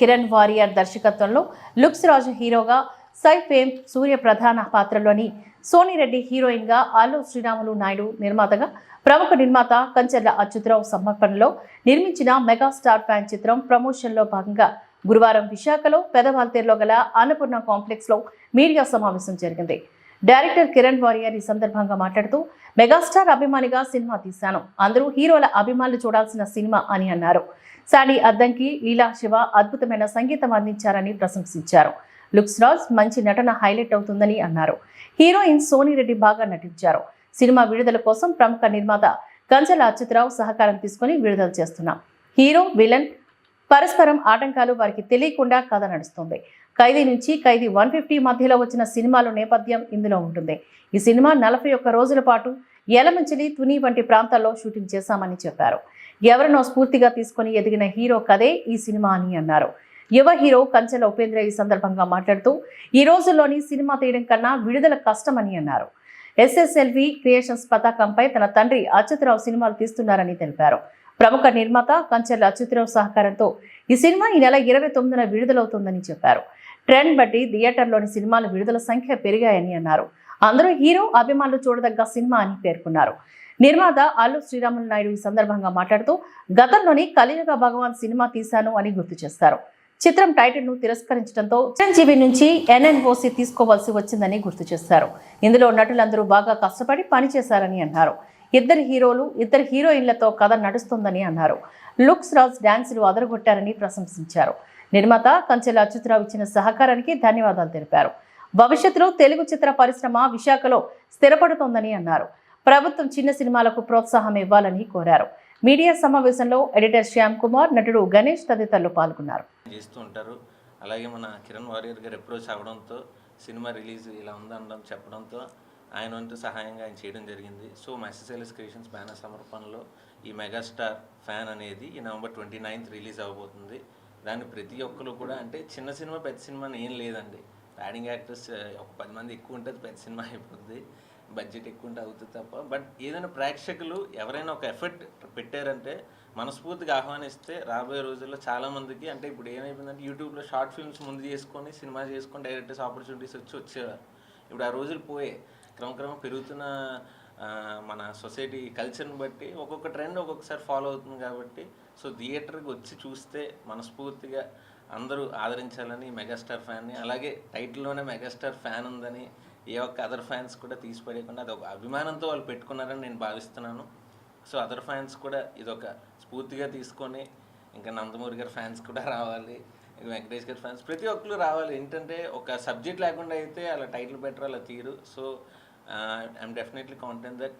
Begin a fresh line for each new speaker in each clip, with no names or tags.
కిరణ్ వారియర్ దర్శకత్వంలో లుక్స్ రాజు హీరోగా సై ఫేమ్ సూర్య ప్రధాన పాత్రలోని సోనిరెడ్డి హీరోయిన్గా అల్లు శ్రీరాములు నాయుడు నిర్మాతగా ప్రముఖ నిర్మాత కంచెర్ల అచ్యుతరావు సమర్పణలో నిర్మించిన మెగాస్టార్ ఫ్యాన్ చిత్రం ప్రమోషన్లో భాగంగా గురువారం విశాఖలో పెదవాల్తేరులో గల అన్నపూర్ణ కాంప్లెక్స్లో మీడియా సమావేశం జరిగింది. డైరెక్టర్ కిరణ్ వారియర్ ఈ సందర్భంగా మాట్లాడుతూ మెగాస్టార్ అభిమానిగా సినిమా తీశాను. అందరూ హీరోల అభిమానులు చూడాల్సిన సినిమా అని అన్నారు. సాడి అద్దంకి లీలా శివ అద్భుతమైన సంగీతం అందించారని ప్రశంసించారు. లుక్స్ రాజ్ మంచి నటన హైలైట్ అవుతుందని అన్నారు. హీరోయిన్ సోనిరెడ్డి బాగా నటించారు. సినిమా విడుదల కోసం ప్రముఖ నిర్మాత గంజల అచ్యుతరావు సహకారం తీసుకుని విడుదల చేస్తున్నాం హీరో విలన్ పరస్పరం ఆటంకాలు వారికి తెలియకుండా కథ నడుస్తుంది. ఖైదీ నుంచి ఖైదీ వన్ ఫిఫ్టీ మధ్యలో వచ్చిన సినిమాలో నేపథ్యం ఇందులో ఉంటుంది. ఈ సినిమా నలభై ఒక్క రోజుల పాటు యలమంచిలి తుని వంటి ప్రాంతాల్లో షూటింగ్ చేశామని చెప్పారు. ఎవరినో స్ఫూర్తిగా తీసుకొని ఎదిగిన హీరో కథే ఈ సినిమా అని అన్నారు. యువ హీరో కంచెల ఉపేంద్ర ఈ సందర్భంగా మాట్లాడుతూ ఈ రోజుల్లోని సినిమా తీయడం కన్నా విడుదల కష్టమని అన్నారు. ఎస్ఎస్ఎల్వి క్రియేషన్స్ పతాకంపై తన తండ్రి అచ్యుతరావు సినిమాలు తీస్తున్నారని తెలిపారు. ప్రముఖ నిర్మాత కంచెల అచ్యుతరావు సహకారంతో ఈ సినిమా ఈ నెల ఇరవై తొమ్మిదిన విడుదలవుతుందని చెప్పారు. ట్రెండ్ బట్టి థియేటర్లోని సినిమాలు విడుదల సంఖ్య పెరిగాయని అన్నారు. అందరూ హీరో అభిమానులు చూడదగ్గ సినిమా అని పేర్కొన్నారు. నిర్మాత అల్లు శ్రీరాములు నాయుడు ఈ సందర్భంగా మాట్లాడుతూ గతంలోని కలియుగ భగవాన్ సినిమా తీశాను అని గుర్తు చేస్తారు. చిత్రం టైటిల్ను తిరస్కరించడంతో చిరంజీవి నుంచి ఎన్ఎన్ఓసి తీసుకోవాల్సి వచ్చిందని గుర్తు చేశారు ఇందులో నటులందరూ బాగా కష్టపడి పనిచేశారని అన్నారు. ఇద్దరు హీరోలు ఇద్దరు హీరోయిన్లతో కథ నడుస్తుందని అన్నారు. లుక్స్ రాజ్ డ్యాన్సులు అదరగొట్టారని ప్రశంసించారు. నిర్మాత కంచెల అచ్యుతరావు ఇచ్చిన సహకారానికి ధన్యవాదాలు తెలిపారు. భవిష్యత్తులో తెలుగు చిత్ర పరిశ్రమ విశాఖలో స్థిరపడుతోందని అన్నారు. ప్రభుత్వం చిన్న సినిమాలకు ప్రోత్సాహం ఇవ్వాలని కోరారు. మీడియా సమావేశంలో ఎడిటర్ శ్యామ్ కుమార్ నటుడు గణేష్ తదితరులు పాల్గొన్నారు.
చేస్తూ ఉంటారు. అలాగే మన కిరణ్ వారియర్ గారు అప్రోచ్ అవడంతో సినిమా రిలీజ్ ఇలా ఉందనడం చెప్పడంతో ఆయన వంతు సహాయంగా ఆయన చేయడం జరిగింది. సో మెస్ఎస్ఎల్ఎస్ క్రియేషన్స్ బ్యానర్ సమర్పణలో ఈ మెగాస్టార్ ఫ్యాన్ అనేది ఈ నవంబర్ ట్వంటీ నైన్త్ రిలీజ్ అవబోతుంది. దాన్ని ప్రతి ఒక్కరు కూడా అంటే చిన్న సినిమా పెద్ద సినిమా ఏం లేదండి. యాడింగ్ యాక్టర్స్ ఒక పది మంది ఎక్కువ ఉంటే అది పెద్ద సినిమా అయిపోతుంది బడ్జెట్ ఎక్కువ ఉంటే అవుతుంది తప్ప. బట్ ఏదైనా ప్రేక్షకులు ఎవరైనా ఒక ఎఫర్ట్ పెట్టారంటే మనస్ఫూర్తిగా ఆహ్వానిస్తే రాబోయే రోజుల్లో చాలా మందికి అంటే ఇప్పుడు ఏమైపోయిందంటే యూట్యూబ్లో షార్ట్ ఫిల్మ్స్ ముందు చేసుకొని సినిమా చేసుకొని డైరెక్టర్స్ ఆపర్చునిటీస్ వచ్చి వచ్చేవారు ఇప్పుడు ఆ రోజులు పోయే క్రమక్రమం పెరుగుతున్న మన సొసైటీ కల్చర్ని బట్టి ఒక్కొక్క ట్రెండ్ ఒక్కొక్కసారి ఫాలో అవుతుంది కాబట్టి సో థియేటర్కి వచ్చి చూస్తే మనస్ఫూర్తిగా అందరూ ఆదరించాలని మెగాస్టార్ ఫ్యాన్ని అలాగే టైటిల్లోనే మెగాస్టార్ ఫ్యాన్ ఉందని ఏ ఒక్క అదర్ ఫ్యాన్స్ కూడా తీసిపడేయకుండా అది ఒక అభిమానంతో వాళ్ళు పెట్టుకున్నారని నేను భావిస్తున్నాను. సో అదర్ ఫ్యాన్స్ కూడా ఇదొక స్ఫూర్తిగా తీసుకొని ఇంకా నందమూరి గారి ఫ్యాన్స్ కూడా రావాలి ఇంకా వెంకటేష్ గారి ఫ్యాన్స్ ప్రతి ఒక్కరు రావాలి. ఏంటంటే ఒక సబ్జెక్ట్ లేకుండా అయితే అలా టైటిల్ బెటర్ అలా తీరు so I'm definitely confident that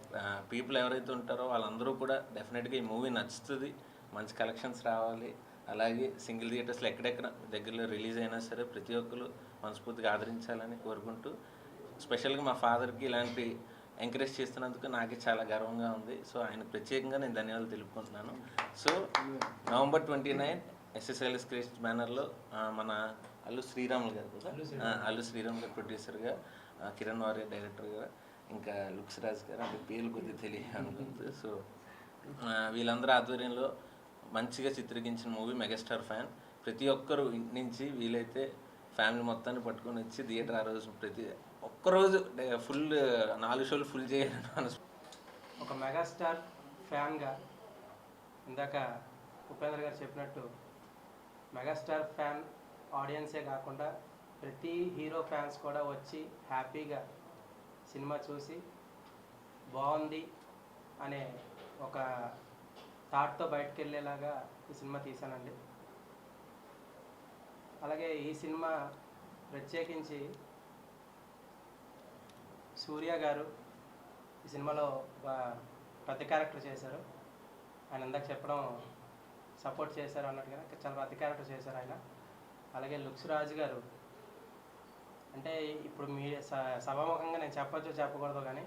people ఎవరైతే ఉంటారో వాళ్ళందరూ కూడా డెఫినెట్గా ఈ మూవీ నచ్చుతుంది. మంచి కలెక్షన్స్ రావాలి. అలాగే సింగిల్ థియేటర్స్లో ఎక్కడెక్కడ దగ్గరలో రిలీజ్ అయినా సరే ప్రతి ఒక్కరు మనస్ఫూర్తిగా ఆదరించాలని కోరుకుంటూ స్పెషల్గా మా ఫాదర్కి ఇలాంటి ఎంకరేజ్ చేస్తున్నందుకు నాకే చాలా గర్వంగా ఉంది. సో ఆయనకు ప్రత్యేకంగా నేను ధన్యవాదాలు తెలుపుకుంటున్నాను. So November twenty nine SSLS creation బ్యానర్లో మన అల్లు శ్రీరాములు గారు కదా? అల్లు శ్రీరామ్ గారు ప్రొడ్యూసర్గా కిరణ్ వారియర్ డైరెక్టర్గా ఇంకా లుక్స్ రాజ్ గారు అంటే పేర్లు కొద్దిగా తెలియదు అనుకుంది సో వీళ్ళందరూ ఆధ్వర్యంలో మంచిగా చిత్రీకరించిన మూవీ మెగాస్టార్ ఫ్యాన్. ప్రతి ఒక్కరు ఇంటి నుంచి వీలైతే ఫ్యామిలీ మొత్తాన్ని పట్టుకొని వచ్చి థియేటర్ ఆ రోజు ప్రతి ఒక్కరోజు ఫుల్ నాలుగు షోలు ఫుల్ చేయాలని
ఒక మెగాస్టార్ ఫ్యాన్గా ఇందాక ఉపేంద్ర గారు చెప్పినట్టు మెగాస్టార్ ఫ్యాన్ ఆడియన్సే కాకుండా ప్రతి హీరో ఫ్యాన్స్ కూడా వచ్చి హ్యాపీగా సినిమా చూసి బాగుంది అనే ఒక థాట్తో బయటకు వెళ్ళేలాగా ఈ సినిమా తీశానండి. అలాగే ఈ సినిమా ప్రత్యేకించి సూర్య గారు ఈ సినిమాలో ఒక పెద్ద క్యారెక్టర్ చేశారు. ఆయన ఇందాక చెప్పడం సపోర్ట్ చేశారు అన్నట్టుగా చాలా పెద్ద క్యారెక్టర్ చేశారు ఆయన. అలాగే లుక్స్ రాజు గారు అంటే ఇప్పుడు మీ స- సభాముఖంగా నేను చెప్పచ్చు చెప్పకూడదు కానీ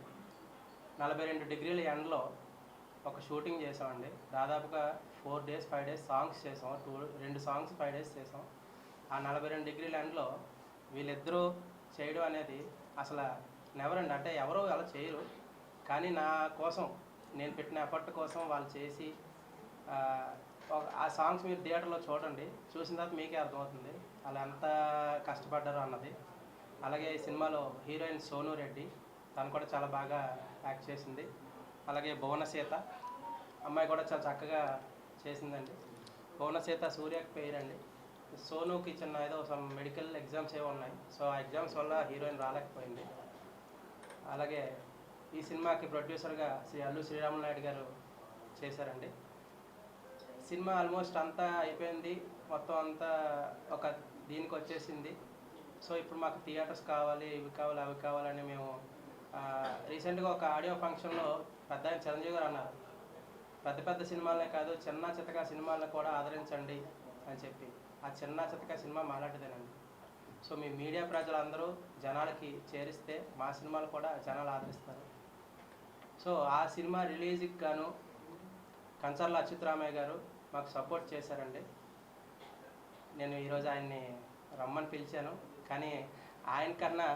నలభై రెండు డిగ్రీల ఎండలో ఒక షూటింగ్ చేసామండి దాదాపుగా four days five days songs చేసాం టూ రెండు సాంగ్స్ ఫైవ్ డేస్ చేసాం ఆ నలభై రెండు డిగ్రీల ఎండలో వీళ్ళిద్దరూ చేయడం అనేది అసలు నెవరండి అంటే ఎవరు అలా చేయరు. కానీ నా కోసం నేను పెట్టిన ఎఫర్ట్ కోసం వాళ్ళు చేసి ఆ, ఒక- ఆ సాంగ్స్ మీరు థియేటర్లో చూడండి. చూసిన తర్వాత మీకే అర్థమవుతుంది. వాళ్ళు ఎంత కష్టపడ్డారు అన్నది. అలాగే ఈ సినిమాలో హీరోయిన్ సోను రెడ్డి తను కూడా చాలా బాగా యాక్ట్ చేసింది. అలాగే భువనసీత అమ్మాయి కూడా చాలా చక్కగా చేసిందండి. భువన సీత సూర్యకి పేరండి. సోనుకి చిన్న ఏదో సమ్ మెడికల్ ఎగ్జామ్స్ ఏవో ఉన్నాయి. సో ఆ ఎగ్జామ్స్ వల్ల హీరోయిన్ రాలేకపోయింది. అలాగే ఈ సినిమాకి ప్రొడ్యూసర్గా శ్రీ అల్లు శ్రీరాములు నాయుడు గారు చేశారండి. సినిమా ఆల్మోస్ట్ అంతా అయిపోయింది. మొత్తం అంతా ఒక దీనికి వచ్చేసింది. సో ఇప్పుడు మాకు థియేటర్స్ కావాలి ఇవి కావాలి అవి కావాలని మేము రీసెంట్గా ఒక ఆడియో ఫంక్షన్లో పెద్ద ఆయన చిరంజీవి గారు అన్నారు. పెద్ద పెద్ద సినిమాలనే కాదు చిన్న చితక సినిమాలను కూడా ఆదరించండి అని చెప్పి. ఆ చిన్న చితక సినిమా మాలాంటిదేనండి. సో మీ మీడియా ప్రజలందరూ జనాలకి చేరిస్తే మా సినిమాలు కూడా జనాలు ఆదరిస్తారు. సో ఆ సినిమా రిలీజ్కి గాను కంచర్ల అచ్యుతరామయ్య గారు మాకు సపోర్ట్ చేశారండి. నేను ఈరోజు ఆయన్ని రమ్మని పిలిచాను. కానీ ఆయన కన్నా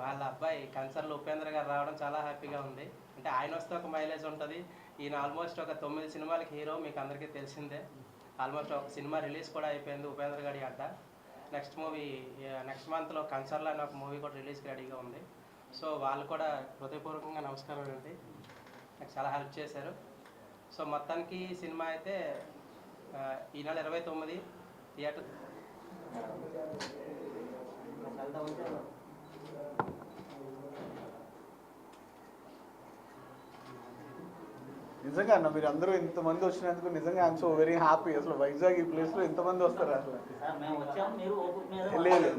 వాళ్ళ అబ్బాయి కన్సర్లు ఉపేంద్ర గారు రావడం చాలా హ్యాపీగా ఉంది. అంటే ఆయన వస్తే ఒక మైలేజ్ ఉంటుంది. ఈయన ఆల్మోస్ట్ ఒక తొమ్మిది సినిమాలకి హీరో మీకు అందరికీ తెలిసిందే. ఆల్మోస్ట్ ఒక సినిమా రిలీజ్ కూడా అయిపోయింది ఉపేంద్ర గారి అడ్డ. నెక్స్ట్ మూవీ నెక్స్ట్ మంత్లో కన్సర్లో అనే ఒక మూవీ కూడా రిలీజ్కి రెడీగా ఉంది. సో వాళ్ళు కూడా హృదయపూర్వకంగా నమస్కారం అండి. నాకు చాలా హెల్ప్ చేశారు. సో మొత్తానికి సినిమా అయితే ఈనాడు ఈ నెల ఇరవై తొమ్మిది థియేటర్
నిజంగా అన్న మీరు అందరూ ఇంతమంది వచ్చినందుకు నిజంగా ఐఎమ్ సో వెరీ హ్యాపీ అసలు వైజాగ్ ఈ ప్లేస్లో ఇంతమంది వస్తారు అసలు. లేదు.